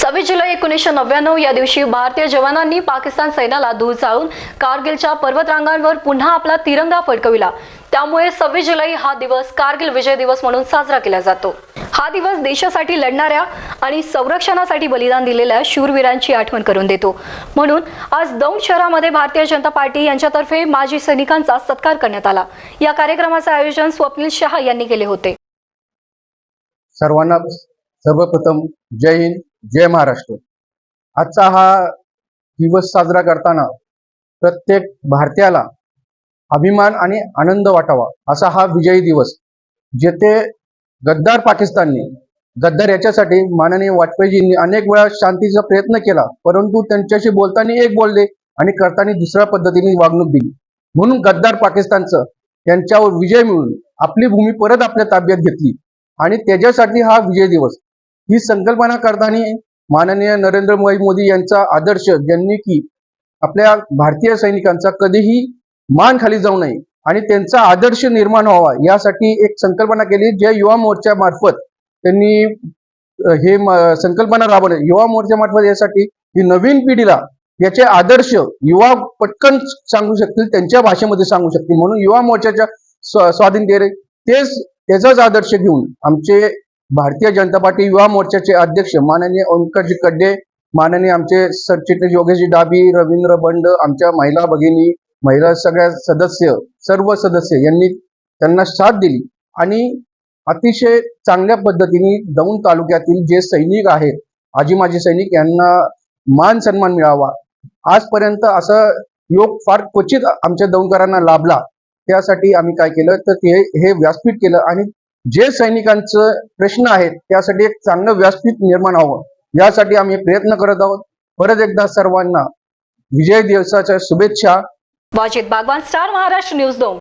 सव्वीस जुलै एकोणीसशे नव्याण्णव या दिवशी भारतीय जवानांनी पाकिस्तान सैन्याला धूळ चाळून कारगिलच्या पर्वतरांगांवर पुन्हा आपला तिरंगा फडकविला. त्यामुळे सव्वीस जुलै हा दिवस कारगिल विजय दिवस म्हणून साजरा केला जातो. हा दिवस देशासाठी लढणाऱ्या आणि संरक्षणासाठी बलिदान दिलेल्या शूरवीरांची आठवण करून देतो. म्हणून आज दौंड शहरामध्ये भारतीय जनता पार्टी यांच्यातर्फे माजी सैनिकांचा सत्कार करण्यात आला. या कार्यक्रमाचे आयोजन स्वप्नील शहा यांनी केले होते. सर्वांना सर्वप्रथम जय हिंद. जय महाराष्ट्र. आजचा हा दिवस साजरा करताना प्रत्येक भारतीयाला अभिमान आणि आनंद वाटावा असा हा विजयी दिवस. जेथे गद्दार पाकिस्तानने गद्दार याच्यासाठी माननीय वाजपेयीजींनी अनेक वेळा शांतीचा प्रयत्न केला परंतु त्यांच्याशी बोलताना एक बोलले आणि करताना दुसऱ्या पद्धतीने वागणूक दिली. म्हणून गद्दार पाकिस्तानचं त्यांच्यावर विजय मिळून आपली भूमी परत आपल्या ताब्यात घेतली आणि त्याच्यासाठी हा विजय दिवस ही संकल्पना करताना माननीय नरेंद्र भाई मोदी यांचा आदर्श ज्यांनी की आपल्या भारतीय सैनिकांचा कधीही मान खाली जाऊ नये आणि त्यांचा आदर्श निर्माण व्हावा यासाठी एक संकल्पना केली. ज्या युवा मोर्चा मार्फत त्यांनी हे संकल्पना राबवली. युवा मोर्चा मार्फत यासाठी ही नवीन पिढीला याचे आदर्श युवा पटकन सांगू शकतील त्यांच्या भाषेमध्ये सांगू शकतील. म्हणून युवा मोर्चाच्या स्वाधीन केले. तेच त्याचाच आदर्श घेऊन आमचे भारतीय जनता पार्टी युवा मोर्चाचे अध्यक्ष माननीय ओंकरजी कड्डे माननीय आमचे सरचिटणीस योगेशजी डाबी रवींद्र बंड आमच्या महिला भगिनी महिला सगळ्या सदस्य सर्व सदस्य यांनी त्यांना साथ दिली आणि अतिशय चांगल्या पद्धतीने दौंड तालुक्यातील जे सैनिक आहेत आजी माजी सैनिक यांना मान सन्मान मिळावा. आजपर्यंत असं योग फार क्वचित आमच्या दौंडकरांना लाभला. त्यासाठी आम्ही काय केलं? तर ते हे व्यासपीठ केलं आणि जे सैनिकांचं प्रश्न आहेत त्यासाठी एक चांगलं व्यासपीठ निर्माण व्हावं यासाठी आम्ही प्रयत्न करत आहोत. परत एकदा सर्वांना विजय दिवसाच्या शुभेच्छा. वाजिद बागवान स्टार महाराष्ट्र न्यूज दोन.